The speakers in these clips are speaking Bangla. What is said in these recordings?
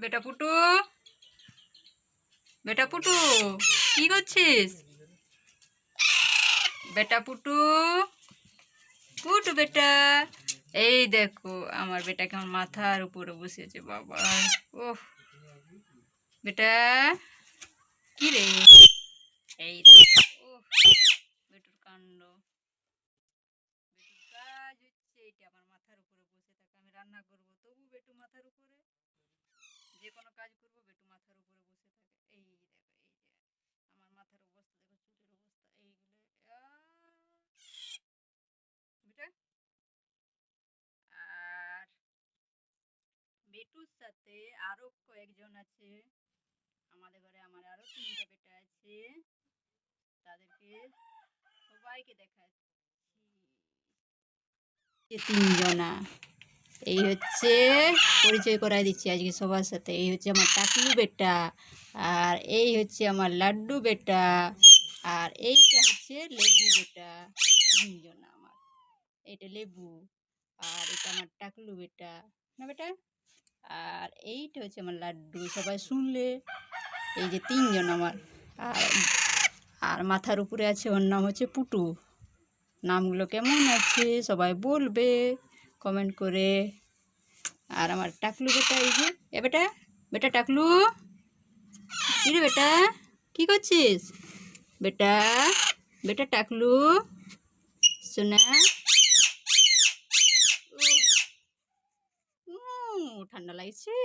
বেটা পুটু বেটা পুটু, কি করছিস? বেটা পুটু পুটু বেটা। এই দেখো, আমার বেটা কেমন মাথার উপরে বসেছে বাবা। ওহ বেটা, কি রে? এই ওহ বেটুর কাণ্ড। কাজ হচ্ছে, এইটা আমার মাথার উপরে বসে থাকে, আমি রান্না করব, তবু বেটু মাথার উপরে। যে কোনো কাজ করব, বেটু মাথার উপরে বসে থাকে। এই দেখো, এই যে আমার মাথার অবস্থা, দেখো চুলের অবস্থা, এইগুলো আর বেটুর সাথে আরও কয়েকজন আছে। আমাদের ঘরে আমার আরও তিনটা বেটা আছে। তাদেরকে সবাইকে দেখাচ্ছি। তিনজনা। এই হচ্ছে পরিচয় করাই দিচ্ছি আজকে সবার সাথে। এই হচ্ছে আমার টাকলু বেটা, আর এই হচ্ছে আমার লাড্ডু বেটা, আর এইটা হচ্ছে লেবু বেটা, তিনজন আমার। এইটা লেবু, আর এটা আমার টাকলু বেটা, না বেটা? আর এইটা হচ্ছে আমার লাড্ডু, সবাই শুনলে। এই যে তিনজন আমার, আর আর মাথার উপরে আছে ওর নাম হচ্ছে পুটু। নামগুলো কেমন আছে সবাই বলবে। কমেন্ট করে। আর আমার টাকলু বেটা এই যে এ বেটা বেটা টাকলু কি রে বেটা কি করছিস? বেটা বেটা টাকলু উম, ঠান্ডা লাগছে।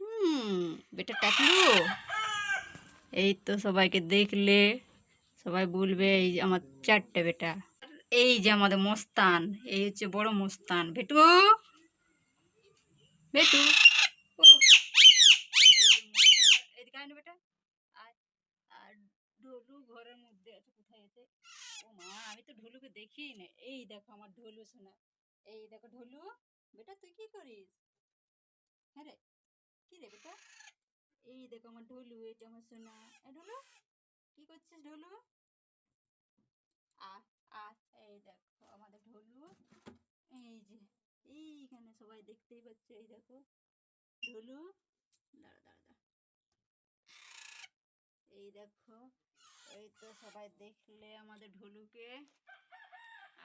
হুম বেটা টাকলু এই তো সবাইকে দেখলে সবাই বলবে এই আমার চারটে বেটা। এই যে আমাদের মস্তান, এই হচ্ছে বড় মস্তান। আয় না বেটা। আর ঢোলু ঘরের মধ্যে আছে, কোথায় ও মা, আমি তো ঢোলুকে দেখি এই দেখো আমার ঢোলু এই দেখো ঢোলু, বেটা তুই করিস? হ্যাঁ রে, কি রে বেটা? এই দেখো আমার ঢোলু আমার ঢোলু ঢোলু? এই দেখো আমাদের ঢোলু। এই যে, এইখানে সবাই দেখতেই পাচ্ছে, এই দেখো ঢোলু। দাঁড়া দাঁড়া দাঁড়া। এই দেখো, এই তো সবাই দেখলে আমাদের ঢোলুকে।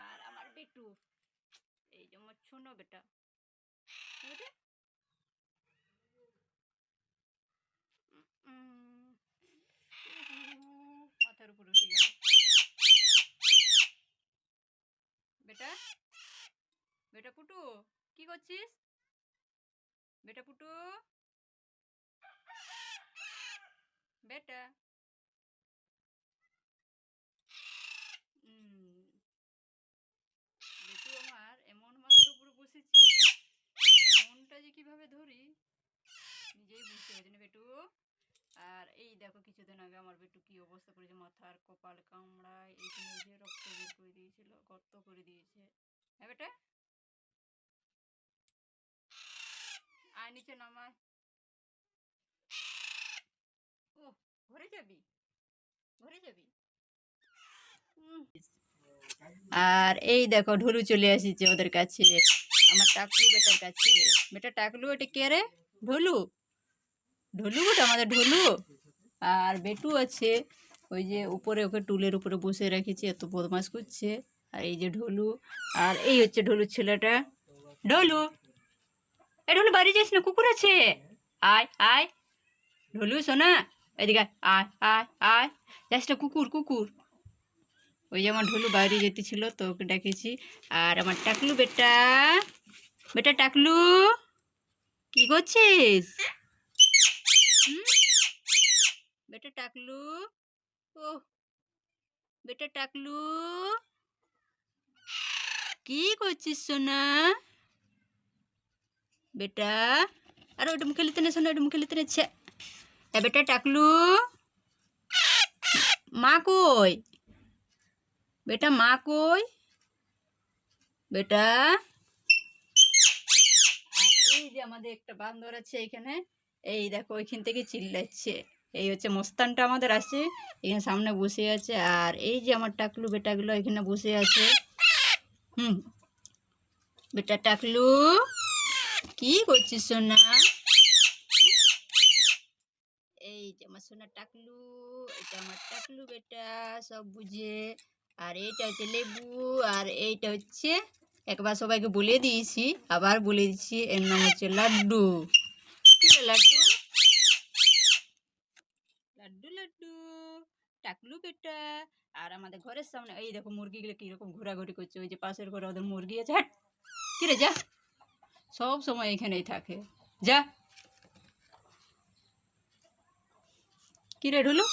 আর আমার বেটু, এই যে আমার ছোনো বেটা বেটা উম, উহু, মাথার উপর উঠে গেল বেটা বেটা পুটু, কি করছিস? বেটা পুটু, বেটা। বেটু আমার এমন মাথার উপরে বসেছে ফোনটা যে কীভাবে ধরি, নিজেই বুঝতে পারছি না বেটু। আর এই দেখো কিছুদিন আগে আমার বেটু কি অবস্থা করেছে, মাথার কপাল কামড়ায় এইখানে এই যে রক্ত বের করে দিয়েছিল, গর্ত করে দিয়েছে। হ্যাঁ বেটা? আয় নিচে নামায়। ও ঘরে যাবি? ঘরে যাবি? আর এই দেখো ঢুলু চলে আসিছে ওদের কাছে, আমার টাকলু বেটার কাছে। বেটা টাকলু এটা কে রে? ঢোলু? ঢোলু গোটা আমাদের ঢোলু। আর বেটু আছে ওই যে উপরে ওকে টুলের উপরে বসে রেখেছি এত বদমাস করছে। আর এই যে ঢোলু আর এই হচ্ছে ঢোলুর ছেলেটা। ঢোলু এ ঢোলু বাড়ি যাস না কুকুর আছে। আয় আয়। ঢোলু শোনা এদিকে আয়, আয় আয় যাস না কুকুর কুকুর। ওই যে আমার ঢোলু বাইরে যেতে ছিল তো ওকে ডেকেছি। আর আমার টাকলু বেটা বেটা টাকলু কি করছিস? বেটা টাকলু। ও বেটা টাকলু। কি করছিস সোনা? বেটা। আরে ওটা মুখে লিতে নে সোনা, ওটা মুখে লিতে নেছে এ বেটা টাকলু। মা কই? বেটা মা কই? বেটা। এই যে আমাদের একটা বান্দর আছে এখানে এই দেখো ওইখান থেকে চিল্লাচ্ছে। এই হচ্ছে মস্তানটা আমাদের আছে, এখানে সামনে বসে আছে, আর এই যে আমার টাকলু বেটাগুলো এখানে বসে আছে। হুম। বেটা টাকলু, কি করছিস সোনা? এই যে আমার সোনা টাকলু, এটা আমার টাকলু বেটা, সব বুঝে। আর এইটা হচ্ছে লেবু, আর এইটা হচ্ছে, একবার সবাইকে বলে দিয়েছি, আবার বলে দিচ্ছি, এর নাম হচ্ছে লাড্ডু। রে লাড্ডু? লাড্ডু লাড্ডু। টাকলু বেটা। আর আমাদের ঘরের সামনে এই দেখো মুরগিগুলো কীরকম ঘোরাঘুরি করছে। ওই যে পাশের ঘরে ওদের মুরগি আছে। হাট! কি রে, যা। সব সময় এখানেই থাকে। যা। কি রে, ঢোলু?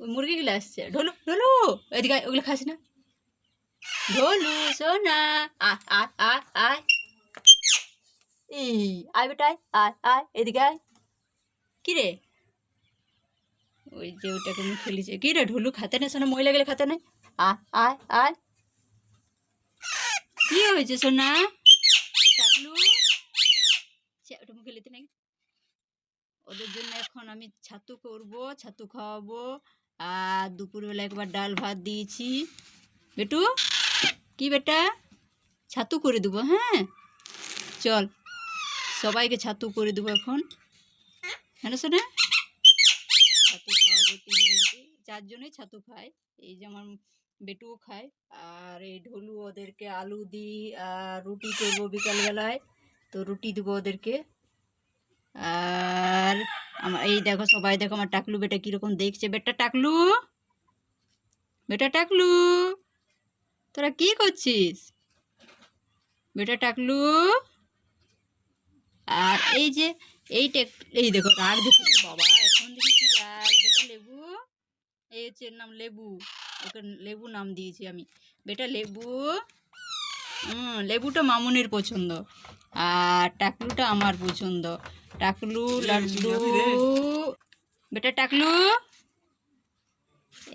ওই মুরগিগুলো আসছে। ঢোলু ঢোলু! এদিকে ওগুলো খাস না। ঢোলু, সোনা, আয় আয় আয় আয়। এই আয় বেটা, আয় আয়, এদিকে আয়। কি রে ওই যে ওটাকে আমি খেলিছে। কি রে ঢোলু, খাতে না সোনা মহিলা গেলে খাতে নাই। আয় আয় আয়। কি হয়েছে, সোনা? টাকলু মুখে লেতে নাকি? ওদের জন্য এখন আমি ছাতু করব, ছাতু খাওয়াবো। আর দুপুরবেলা একবার ডাল ভাত দিয়েছি। বেটু, কি বেটা? ছাতু করে দেবো হ্যাঁ? চল। সবাইকে ছাতু করে দেবো এখন। হ্যাঁ শোনা ছাতু খাওয়াবো তিনজনকে চারজনেই ছাতু খায় এই যে আমার বেটুও খায়। আর এই ঢোলু ওদেরকে আলু দিই, আর রুটি করব বিকালবেলায়। তো রুটি দেবো ওদেরকে। আর আমার এই দেখো সবাই, দেখো আমার টাকলু বেটা কীরকম দেখছে। বেটা টাকলু? বেটা টাকলু? তোরা কি করছিস? বেটা টাকলু? আর এই যে এই টেক এই দেখো রাগ দেখো বাবা এখন দেখি কি রাগ বেটা লেবু এই হচ্ছে এর নাম লেবু ওকে লেবু নাম দিয়েছি আমি বেটা লেবু হুম লেবুটা মামুনের পছন্দ আর টাকলুটা আমার পছন্দ টাকলু লাড্ডু বেটা টাকলু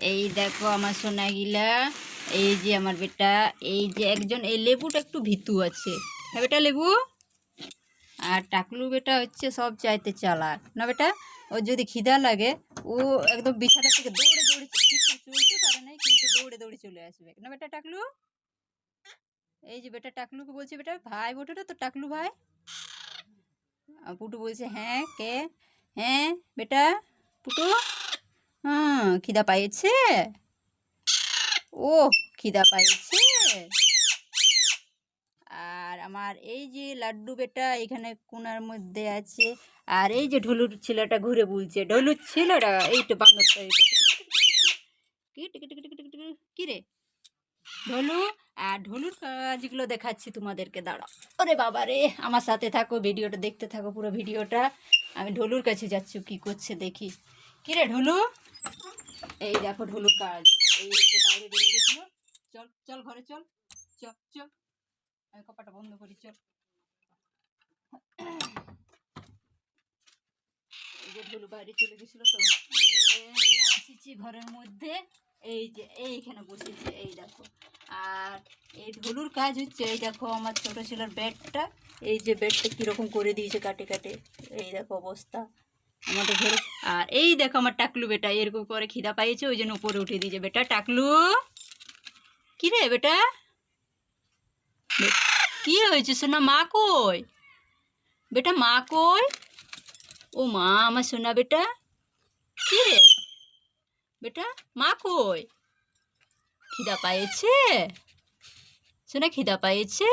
এই দেখো আমার সোনা গিলা এই যে আমার বেটা এই যে একজন এই লেবুটা একটু ভিতু আছে হ্যাঁ বেটা লেবু? আর টাকলু বেটা হচ্ছে সব চাইতে চালাক। না বেটা? ওর যদি খিদা লাগে, ও একদম বিছানা থেকে দৌড়ে দৌড়ে চলতে পারে না কিন্তু দৌড়ে দৌড়ে চলে আসবে। না বেটা টাকলু? এই যে বেটা টাকলুকে বলছে বেটা, ভাই বটে তো টাকলু ভাই। আর পুটু বলছে হ্যাঁ কে? হ্যাঁ বেটা? পুটু? হ্যাঁ খিদা পাইছে? ও, খিদা পাইছে? আমার এই যে লাড্ডু বেটা এখানে কোনার মধ্যে আছে, আর এই যে ঢোলুর ছেলেটা ঘুরে বলছে, ঢোলুর ছেলেটা এই তো বান্দরটা কি রে? ঢোলু, আর ঢোলুর কাজগুলো দেখাচ্ছি তোমাদেরকে, দাঁড়াও। ওরে বাবা রে, আমার সাথে থাকো, ভিডিওটা দেখতে থাকো পুরো ভিডিওটা। আমি ঢোলুর কাছে যাচ্ছি, কি করছে দেখি। কি রে ঢোলু? এই দেখো ঢোলুর কাজ, এই বাইরে বেরিয়ে গেছিল। চল চল ঘরে, চল। চল চল। আমি কপাটা ঘরের মধ্যে। এই যে এইখানে বসেছে, এই দেখো। আর এই ঢোলুর কাজ হচ্ছে, এই দেখো আমার ছোট ছেলের ব্যাটটা এই যে ব্যাটটা কীরকম করে দিয়েছে কাটে কাটে, এই দেখো অবস্থা। আমাদের ঘরে আর এই দেখো আমার টাকলু বেটা, এরকম করে খিদা পাইছে ওই জন্য উপরে উঠে দিয়েছে বেটা। টাকলু! কি রে বেটা? কি হয়েছে? সোনা মা কই? বেটা মা কই? ও মা, আমার সোনা বেটা। কি রে? বেটা মা কই? খিদা পাইছে? শোনা খিদা পাইছে?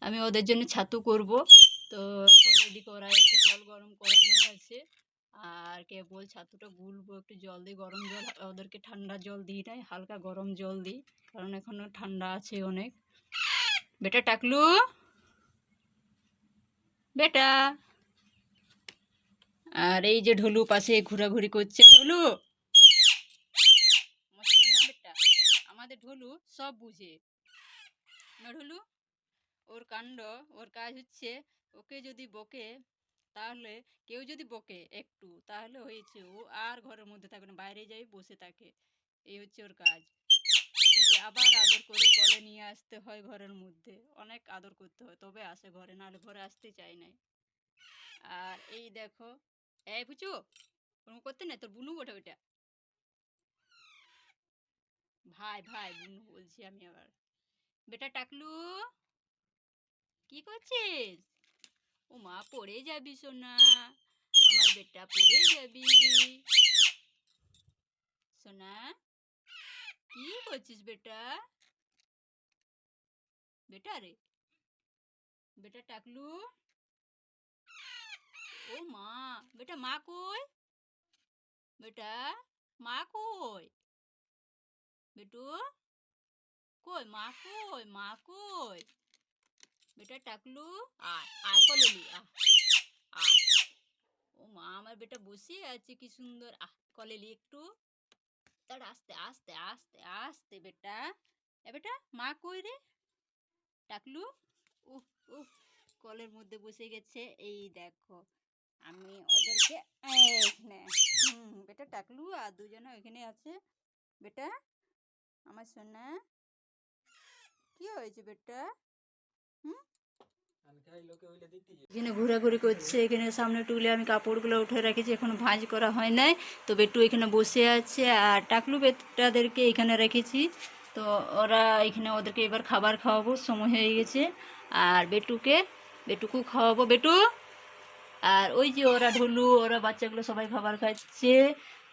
আমি ওদের জন্য ছাতু করব। তো সব রেডি করা একটু জল গরম করানো আছে। আর কেবল ছাতুটা গুলবো, একটু জল দিই, গরম জল। ওদেরকে ঠান্ডা জল দিই নাই, হালকা গরম জল দিই। কারণ এখনও ঠান্ডা আছে অনেক। বেটা টাকলু বেটা আর এই যে ঢোলু পাশে ঘোরাঘুরি করছে ঢোলু আমাদের ঢোলু সব বুঝে না ঢোলু ওর কাণ্ড ওর কাজ হচ্ছে ওকে যদি বকে তাহলে কেউ যদি বকে একটু তাহলে হয়েছে ও আর ঘরের মধ্যে থাকবে না বাইরে যাই বসে থাকে এই হচ্ছে ওর কাজ ওকে আবার আদর করে কলে নিয়ে আসতে হয় ঘরের মধ্যে। অনেক আদর করতে হয়, তবে আসে ঘরে, নাহলে ঘরে আসতে চাই না আর এই দেখো, এই বুঝু ওরকম করতে না তোর বুনু ওঠে ওটা ভাই ভাই, বুনু বলছি আমি আবার। বেটা টাকলু, কি করছিস? ও মা, পড়ে যাবি সোনা, আমার বেটা পড়ে যাবি। সোনা কি করছিস বেটা? বেটা রে। বেটা টাকলু। ও মা, বেটা মা কই? বেটা মা কই? বেটু কই? মা কই? মা কই? বেটা টাকলু, আয় আয় কলেলি আয় আয়। ও মা, আমার বেটা বসে আছে, কি সুন্দর। আহ কলেলি একটু। তার আস্তে আস্তে আস্তে আস্তে বেটা এ বেটা মা কই রে টাকলু উহ উহ কলের মধ্যে বসে গেছে এই দেখো আমি ওদেরকে এইখানে হুম বেটা টাকলু আর দুজনে ওইখানে আছে বেটা আমার সোনা কি হয়েছে বেটা এখানে ঘোরাঘুরি করছে, এখানে সামনে টুলে আমি কাপড়গুলো উঠে রেখেছি, এখনও ভাঁজ করা হয় নাই। তো বেটু এখানে বসে আছে আর টাকলু বেটাদেরকে এখানে রেখেছি। তো ওরা এখানে ওদেরকে এবার খাবার খাওয়াবো, সময় হয়ে গেছে। আর বেটুকে, বেটুকু খাওয়াবো। বেটু! আর ওই যে ওরা ঢুলু, ওরা বাচ্চাগুলো সবাই খাবার খাচ্ছে।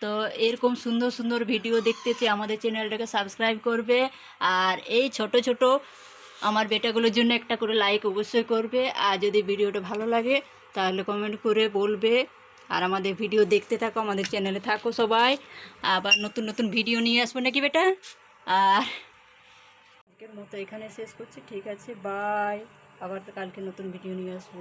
তো এরকম সুন্দর সুন্দর ভিডিও দেখতে চেয়ে আমাদের চ্যানেলটাকে সাবস্ক্রাইব করবে। আর এই ছোট ছোট আমার বেটাগুলোর জন্য একটা করে লাইক অবশ্যই করবে। আর যদি ভিডিওটা ভালো লাগে, তাহলে কমেন্ট করে বলবে। আর আমাদের ভিডিও দেখতে থাকো, আমাদের চ্যানেলে থাকো সবাই। আবার নতুন নতুন ভিডিও নিয়ে আসব নাকি বেটা? আর মতো এখানে শেষ করছি। ঠিক আছে বাই আবার কালকে নতুন ভিডিও নিয়ে আসব।